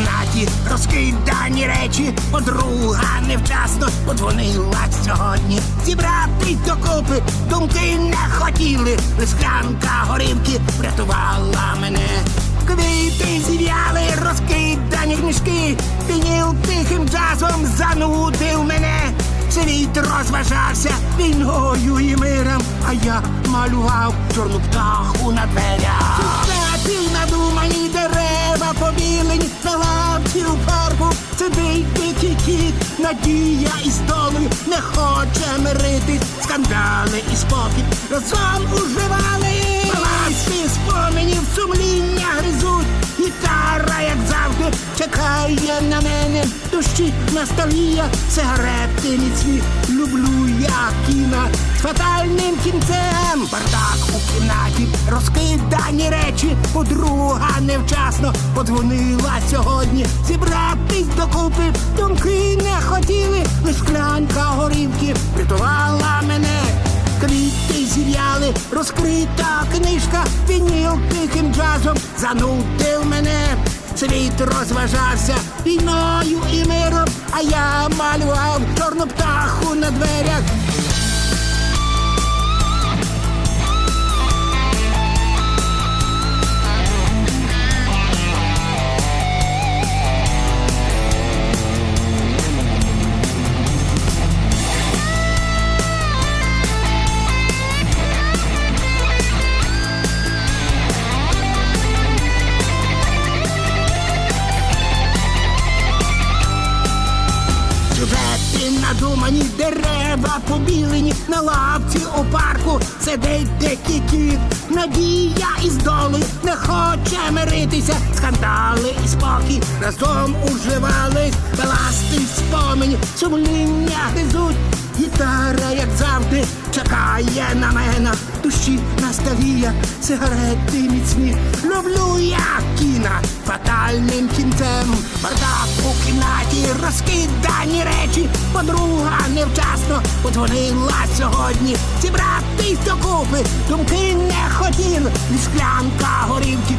кімнаті розкидані речі, подруга невчасно подзвонила сьогодні. Зібрати докупи думки не хотіли, склянка горівки врятувала мене. Квіти зів'яли, розкидані книжки, Вініл тихим джазом занудив мене. Світ розважався війною і миром, а я малював чорну птаху на дверях. Кіт, надія і столою не хоче миритись. Скандали і спокій разом уживали. Баланси споменів сумління гризуть. Гітара, як завжди, чекає на мене. Дощі, ностальгія, сигарети міцні. Люблю я кіно з фатальним кінцем. Бардак у кімнаті, розкидані речі. Подруга невчасно подзвонила сьогодні. Зібратись докупи, думки не хотіли. Лиш клянка горівки врятувала мене. Квіти зів'яли, розкрита книжка, вініл тихим джазом занудив мене. Світ розважався війною і миром, а я малював чорну птаху на дверях. Надумані дерева побілені на лавці у парку сидить дикий кіт. Надія із доли не хоче миритися. Скандали і спокій разом уживались, баласти спомені, сумління гризуть. Гітара, як завжди, чекає на мене. Душі ностальгія, сигарети міцні. Люблю фатальним кінцем. Бардак у кімнаті, розкидані речі. Подруга невчасно подзвонила сьогодні. Зібратись докупи, думки не хотіли. І склянка горівки.